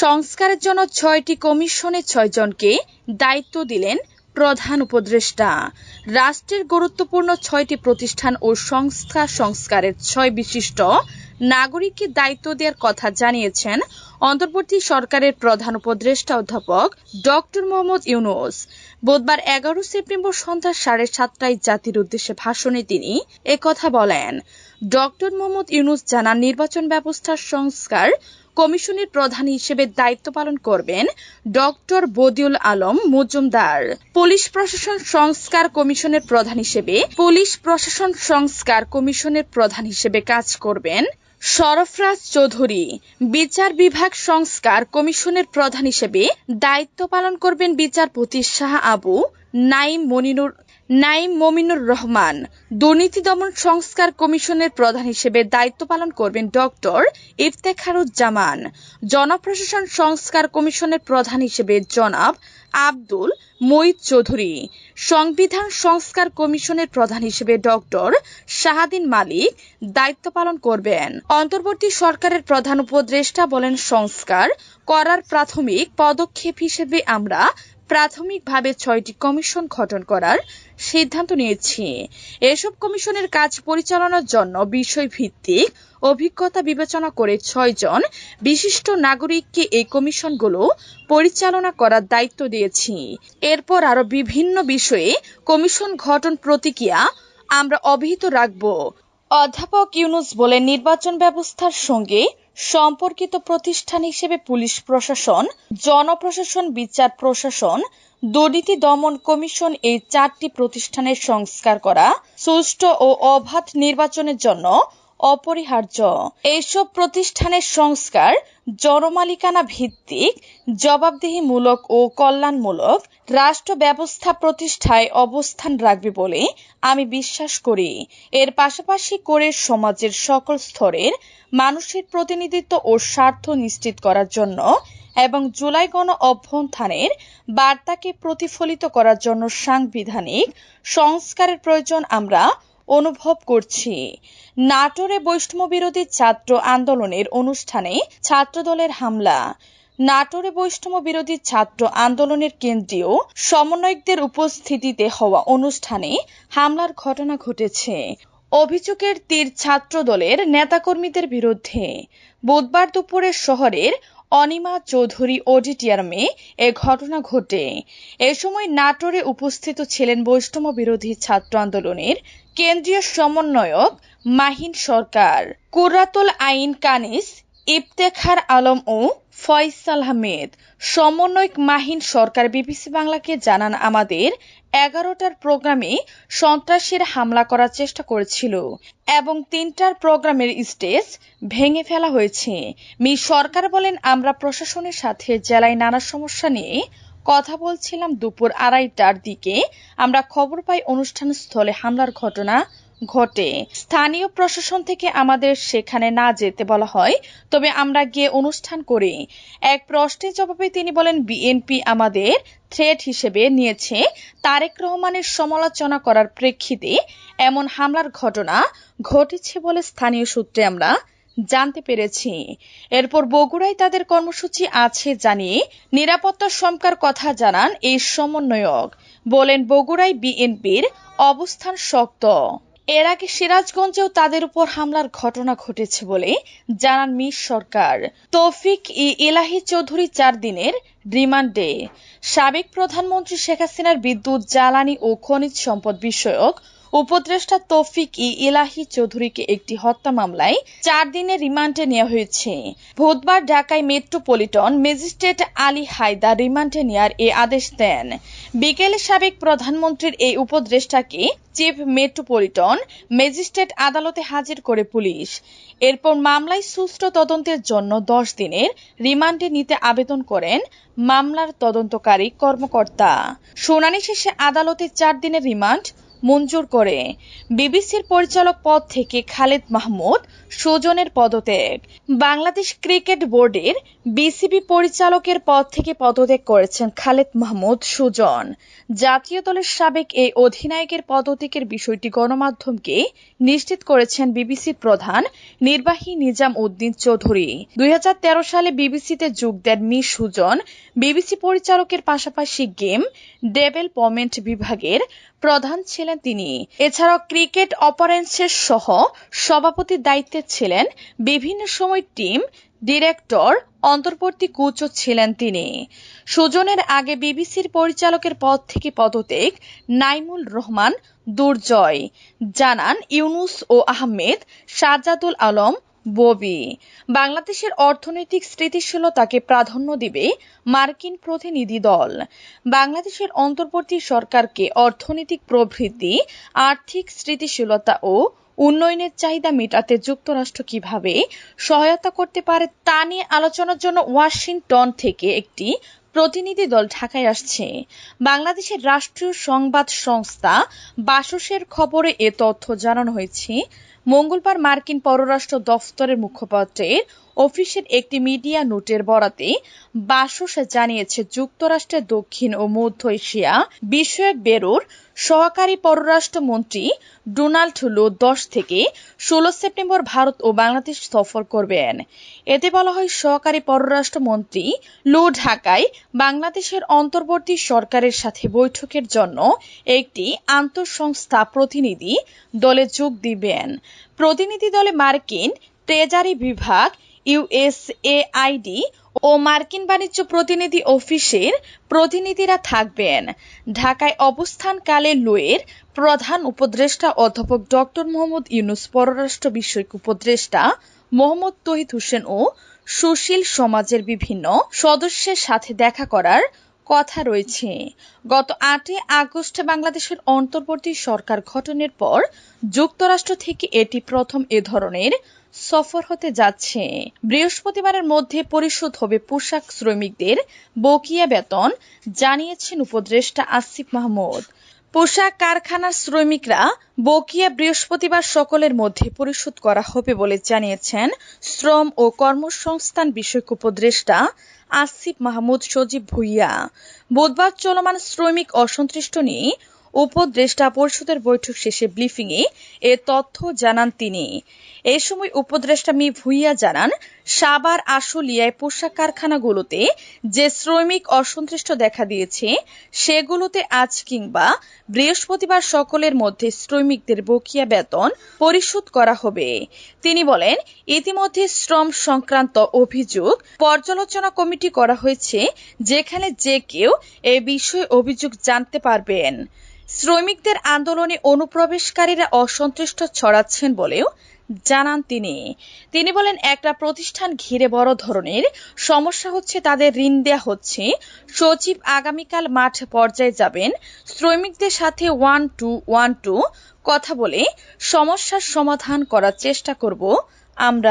সংস্কারের জন্য ছয়টি কমিশনে ছয়জনকে দায়িত্ব দিলেন প্রধান উপদেষ্টা। রাষ্ট্রের গুরুত্বপূর্ণ ছয়টি প্রতিষ্ঠান ও সংস্থা সংস্কারের ছয় বিশিষ্ট নাগরিককে দায়িত্ব দেওয়ার কথা জানিয়েছেন অন্তর্বর্তী সরকারের প্রধান উপদেষ্টা অধ্যাপক ডক্টর মোহাম্মদ ইউনুস। বুধবার এগারো সেপ্টেম্বর সন্ধ্যা সাড়ে সাতটায় জাতির উদ্দেশ্যে ভাষণে তিনি একথা বলেন, ডক্টর মোহাম্মদ ইউনুস জানান, নির্বাচন ব্যবস্থার সংস্কার কমিশনের প্রধান হিসেবে দায়িত্ব পালন করবেন ডক্টর বদিউল আলম মজুমদার। পুলিশ প্রশাসন সংস্কার কমিশনের প্রধান হিসেবে, পুলিশ প্রশাসন সংস্কার কমিশনের প্রধান হিসেবে কাজ করবেন সরফরাজ চৌধুরী। বিচার বিভাগ সংস্কার কমিশনের প্রধান হিসেবে দায়িত্ব পালন করবেন বিচারপতি শাহ আবু নাইম মনিনুর নাইম মমিনুর রহমান, দুর্নীতি দমন সংস্কার কমিশনের প্রধান হিসেবে দায়িত্ব পালন করবেন ডক্টর ইফতেখারুজ্জামান। জনপ্রশাসন সংস্কার কমিশনের প্রধান হিসেবে জনাব আব্দুল মঈদ চৌধুরী। সংবিধান সংস্কার কমিশনের প্রধান হিসেবে ডক্টর শাহাদিন মালিক দায়িত্ব পালন করবেন। অন্তর্বর্তী সরকারের প্রধান উপদেষ্টা বলেন, সংস্কার করার প্রাথমিক পদক্ষেপ হিসেবে আমরা প্রাথমিকভাবে ছয়টি কমিশন গঠন করার সিদ্ধান্ত নিয়েছি। এসব কমিশনের কাজ পরিচালনার জন্য বিষয় ভিত্তিক অভিজ্ঞতা বিবেচনা করে ছয়জন বিশিষ্ট নাগরিককে এই কমিশনগুলো পরিচালনা করার দায়িত্ব দিয়েছি। এরপর আরও বিভিন্ন বিষয়ে কমিশন গঠন প্রতিক্রিয়া আমরা অব্যাহত রাখব। অধ্যাপক ইউনুস বলেন, নির্বাচন ব্যবস্থার সঙ্গে সম্পর্কিত প্রতিষ্ঠান হিসেবে পুলিশ প্রশাসন, জনপ্রশাসন, বিচার প্রশাসন, দুর্নীতি দমন কমিশন এই চারটি প্রতিষ্ঠানের সংস্কার করা, সুষ্ঠু ও অবাধ নির্বাচনের জন্য অপরিহার্য। এইসব প্রতিষ্ঠানের সংস্কার জনমালিকানা ভিত্তিক, জবাবদিহিমূলক ও কল্যাণমূলক রাষ্ট্র ব্যবস্থা প্রতিষ্ঠায় অবস্থান রাখবে বলে আমি বিশ্বাস করি। এর পাশাপাশি করে সমাজের সকল স্তরের মানুষের প্রতিনিধিত্ব ও স্বার্থ নিশ্চিত করার জন্য এবং জুলাই গণ অভ্যুত্থানের বার্তাকে প্রতিফলিত করার জন্য সাংবিধানিক সংস্কারের প্রয়োজন আমরা অনুভব করছি। নাটোরে বৈষ্ণব বিরোধী ছাত্র আন্দোলনের অনুষ্ঠানে ছাত্রদলের হামলা। নাটোরে বৈষ্ণব বিরোধী ছাত্র আন্দোলনের কেন্দ্রীয় সমন্বয়কদের উপস্থিতিতে হওয়া অনুষ্ঠানে হামলার ঘটনা ঘটেছে। অভিযোগের তীর ছাত্র দলের নেতাকর্মীদের বিরুদ্ধে বুধবার দুপুরে শহরের অনিমা চৌধুরী অডিটিয়ামে এ ঘটনা ঘটে। এ সময় নাটোরে উপস্থিত ছিলেন বৈষ্ণব বিরোধী ছাত্র আন্দোলনের কেন্দ্রীয় সমন্বয়ক মাহিন সরকার। কুরাতুল আইন কানিস ইফতেখার আলম ও ফয়সাল আহমেদ, সমন্বয়ক মাহিন সরকার, বিবিসি বাংলাকে জানান, আমাদের এগারোটার প্রোগ্রামে সন্ত্রাসীর হামলা করার চেষ্টা করেছিল এবং তিনটার প্রোগ্রামের স্টেজ ভেঙে ফেলা হয়েছে। মি সরকার বলেন, আমরা প্রশাসনের সাথে জেলায় নানা সমস্যা নিয়ে কথা বলছিলাম দুপুর আড়াইটার দিকে। আমরা খবর পাই, অনুষ্ঠান স্থলে হামলার ঘটনা ঘটে। স্থানীয় প্রশাসন থেকে আমাদের সেখানে না যেতে বলা হয়, তবে আমরা গিয়ে অনুষ্ঠান করি। এক প্রশ্নের জবাবে তিনি বলেন, বিএনপি আমাদের থ্রেট হিসেবে নিয়েছে। তারেক রহমানের সমালোচনা করার প্রেক্ষিতে এমন হামলার ঘটনা ঘটেছে বলে স্থানীয় সূত্রে আমরা জানতে পেরেছি। এরপর বগুড়ায় তাদের কর্মসূচি আছে জানিয়ে নিরাপত্তা শঙ্কার কথা জানান এই সমন্বয়ক। বলেন, বগুড়ায় বিএনপির অবস্থান শক্ত। এর আগে সিরাজগঞ্জেও তাদের উপর হামলার ঘটনা ঘটেছে বলে জানান মিস সরকার। তৌফিক ই ইলাহি চৌধুরী চার দিনের রিমান্ডে। সাবেক প্রধানমন্ত্রী শেখ হাসিনার বিদ্যুৎ, জ্বালানি ও খনিজ সম্পদ বিষয়ক উপদেষ্টা তৌফিক ই ইলাহি চৌধুরীকে একটি হত্যা মামলায় চার দিনের রিমান্ডে নেওয়া হয়েছে। বুধবার ঢাকায় মেট্রোপলিটন ম্যাজিস্ট্রেট আলী হায়দার রিমান্ডে নেওয়ার এ আদেশ দেন। বিকেলে সাবেক প্রধানমন্ত্রীর এই উপদেষ্টাকে চিফ মেট্রোপলিটন ম্যাজিস্ট্রেট আদালতে হাজির করে পুলিশ। এরপর মামলায় সুষ্ঠু তদন্তের জন্য দশ দিনের রিমান্ডে নিতে আবেদন করেন মামলার তদন্তকারী কর্মকর্তা। শুনানি শেষে আদালতে চার দিনের রিমান্ড মঞ্জুর করে। বিবিসির পরিচালক পদ থেকে খালেদ মাহমুদ সুজনের পদত্যাগ। বাংলাদেশ ক্রিকেট বোর্ডের বিসিবি পরিচালকের পদ থেকে পদত্যাগ করেছেন খালেদ মাহমুদ সুজন। জাতীয় দলের সাবেক এই অধিনায়কের পদত্যাগের বিষয়টি গণমাধ্যমকে নিশ্চিত করেছেন বিবিসির প্রধান নির্বাহী নিজাম উদ্দিন চৌধুরী। দুই হাজার তেরো সালে বিবিসিতে যোগ দেন মি. সুজন। বিবিসি পরিচালকের পাশাপাশি গেম ডেভেলপমেন্ট বিভাগের প্রধান ছিলেন তিনি। এছাড়াও ক্রিকেট অপারেন্সের সহ সভাপতির দায়িত্বে ছিলেন বিভিন্ন সময় টিম ডিরেক্টর, অন্তর্বর্তী কোচও ছিলেন তিনি। সুজনের আগে বিবিসির পরিচালকের পদ থেকে পদত্যাগ নাইমুল রহমান দুর্জয়। জানান ইউনুস ও আহমেদ শাহজাদুল আলম ববি। বাংলাদেশের অর্থনৈতিক স্থিতিশীলতাকে প্রাধান্য দিবে মার্কিন প্রতিনিধি দল। বাংলাদেশের অন্তর্বর্তী সরকারকে অর্থনৈতিক প্রবৃদ্ধি, আর্থিক স্থিতিশীলতা ও উন্নয়নের চাহিদা মেটাতে যুক্তরাষ্ট্র কীভাবে সহায়তা করতে পারে তা নিয়ে আলোচনার জন্য ওয়াশিংটন থেকে একটি প্রতিনিধি দল ঢাকায় আসছে। বাংলাদেশের রাষ্ট্রীয় সংবাদ সংস্থা বাসসের খবরে এ তথ্য জানানো হয়েছে। মঙ্গলবার মার্কিন পররাষ্ট্র দফতরের মুখপাত্রের অফিসের একটি মিডিয়া নোটের বরাতে বাসস জানিয়েছে যুক্তরাষ্ট্রের দক্ষিণ ও মধ্য এশিয়া বিষয়ক ব্যুরোর সহকারী পররাষ্ট্রমন্ত্রী ডোনাল্ড লো দশ থেকে ষোলো সেপ্টেম্বর ভারত ও বাংলাদেশ সফর করবেন। এতে বলা হয়, সহকারী পররাষ্ট্রমন্ত্রী লো ঢাকায় বাংলাদেশের অন্তর্বর্তী সরকারের সাথে বৈঠকের জন্য একটি আন্তঃসংস্থা প্রতিনিধি দলে যোগ দিবেন। প্রতিনিধি দলে মার্কিন ট্রেজারি বিভাগ ইউএসএআইডি ও মার্কিন বাণিজ্য প্রতিনিধি অফিসের প্রতিনিধিরা থাকবেন। ঢাকায় অবস্থানকালে লোয়ের প্রধান উপদেষ্টা অধ্যাপক ডক্টর মোহাম্মদ ইউনুস, পররাষ্ট্র বিষয়ক উপদেষ্টা মোহাম্মদ তহিদ হোসেন ও সুশীল সমাজের বিভিন্ন সদস্যের সাথে দেখা করার কথা রয়েছে। গত আটই আগস্ট বাংলাদেশের অন্তর্বর্তী সরকার গঠনের পর যুক্তরাষ্ট্র থেকে এটি প্রথম এ ধরনের সফর হতে যাচ্ছে। বৃহস্পতিবারের মধ্যে পরিশোধ হবে পোশাক শ্রমিকদের বকিয়া বেতন, জানিয়েছেন উপদেষ্টা আসিফ মাহমুদ। পোশাক কারখানার শ্রমিকরা বকিয়া বৃহস্পতিবার সকলের মধ্যে পরিশোধ করা হবে বলে জানিয়েছেন শ্রম ও কর্মসংস্থান বিষয়ক উপদেষ্টা আসিফ মাহমুদ সজীব ভুইয়া। বুধবার চলমান শ্রমিক অসন্তুষ্ট নিয়ে উপদেষ্টা পরিষদের বৈঠক শেষে ব্রিফিংয়ে এ তথ্য জানান তিনি। এ সময় উপদেষ্টা মি ভুইয়া জানান, সাবার আশুলিয়ায় পোশাক কারখানাগুলোতে যে শ্রমিক অসন্তুষ্ট দেখা দিয়েছে, সেগুলোতে আজ কিংবা বৃহস্পতিবার সকলের মধ্যে শ্রমিকদের বকিয়া বেতন পরিশোধ করা হবে। তিনি বলেন, ইতিমধ্যে শ্রম সংক্রান্ত অভিযোগ পর্যালোচনা কমিটি করা হয়েছে, যেখানে যে কেউ এ বিষয়ে অভিযোগ জানতে পারবেন। শ্রমিকদের আন্দোলনে অনুপ্রবেশকারীরা অসন্তুষ্ট ছড়াচ্ছেন বলেও জানান তিনি। তিনি বলেন, একটা প্রতিষ্ঠান ঘিরে বড় ধরনের সমস্যা হচ্ছে, তাদের ঋণ দেয়া হচ্ছে। সচিব আগামীকাল মাঠ পর্যায়ে যাবেন। শ্রমিকদের সাথে ওয়ান টু ওয়ান টু কথা বলে সমস্যার সমাধান করার চেষ্টা করব আমরা।